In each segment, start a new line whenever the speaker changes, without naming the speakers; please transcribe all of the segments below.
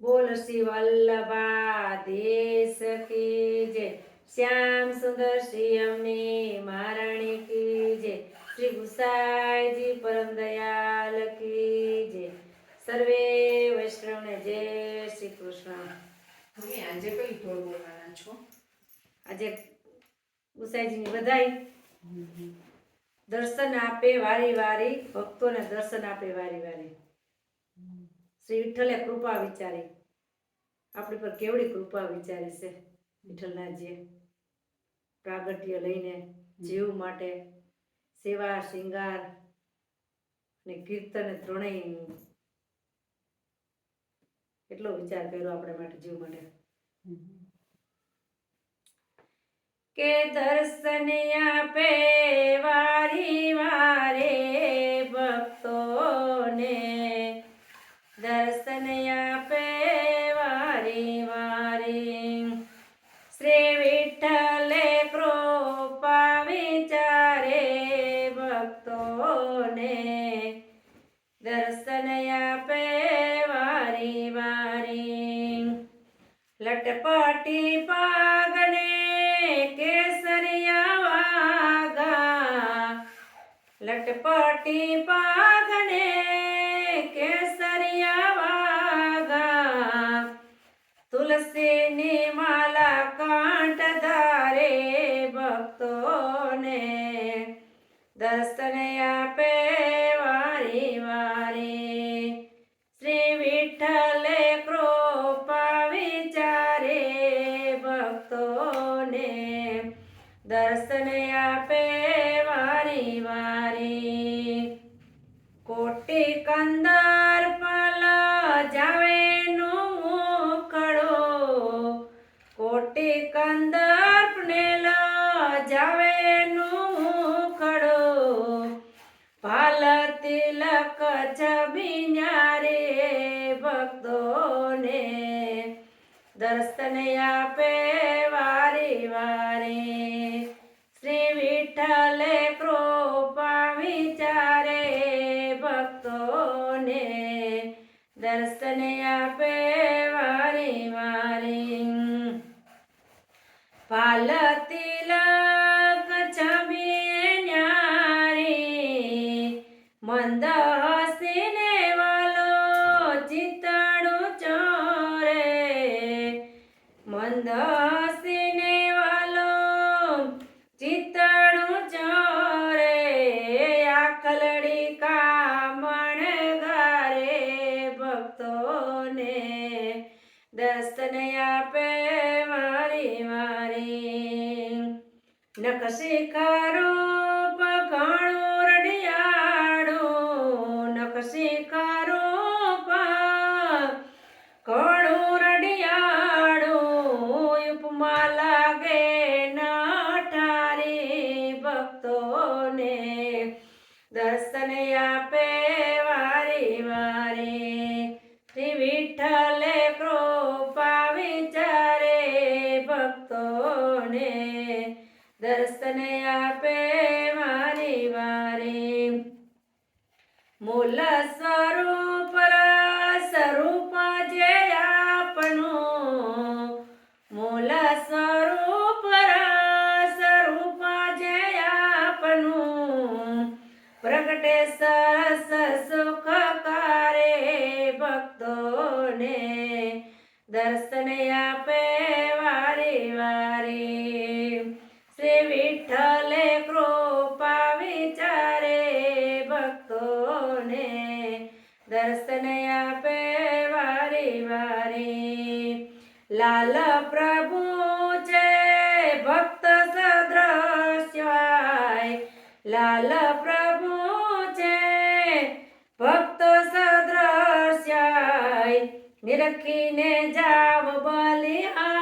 બોલ શ્રી વલ્લભા દેશ કી જય. શ્યામ સુંદર શ્રી અમને મહારાણી કી જય. શ્રી ગુસાઈજી પરમ દયાલ કી જય. સર્વે વૈષ્ણવને જય શ્રી કૃષ્ણ.
તમે આજે કઈ ઢોળ બોલવાના છો?
આજે ગુસાઈજીની વધાઈ દર્શન આપે વારી વારી ભક્તોને દર્શન આપે વારી વારી. શ્રી વિઠ્ઠલે કૃપા વિચારી. આપણી પર કેવડી કૃપા વિચારી છે વિઠ્ઠલનાથજીએ પ્રાગટ્ય લઈને જીવ માટે સેવા, શૃંગાર અને કીર્તન ત્રણેય એટલો વિચાર કર્યો આપણે માટે જીવ માટે. કે દર્શન આપે વારી વારે ભક્તોને લટપટી પાગને કેસરિયા વાગા લટપટી પાગને કેસરિયા વાગા તુલસીની માલા કાંઠ ધારે ભક્તોને. દર્શન વારી વારી કોટી કંદર પલ જાવે નું મુખડો કોટી કંદર ને જાવે નું મુખડો ભાલ તિલક છબીન્યા રે ભક્તોને દર્શન આપે વારી વારી. પાલ તિલક છબી ન્યારી, મંદ હસીને વાલો ચિતડું ચોરે. મંદ હસીને વાલો ચિતડું ચોરે આકલડી કામણ ગારે ભક્તોને આપે મારી મારી. નકશી કારો દર્શન આપે મારી વારી. મૂલ સ્વરૂપ સ્વરૂપ જે આપનું મૂલ સ્વરૂપ સ્વરૂપ જે આપનું પ્રગટે સરસ સુખકારે ભક્તોને દર્શન વારી વારી લાલ પ્રભુ છે ભક્ત સદ્રશ્યાય. લાલ પ્રભુ છે ભક્ત સદ્રશ્યાય. નિરખીને જાવ બલિહારી.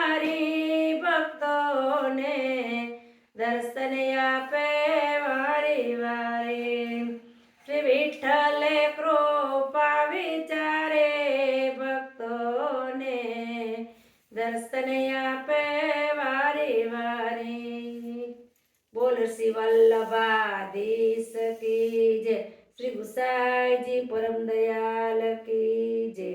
વલ્લભા દેશ કી જય શ્રી ગુસાઈજી પરમ દયાલ કી જય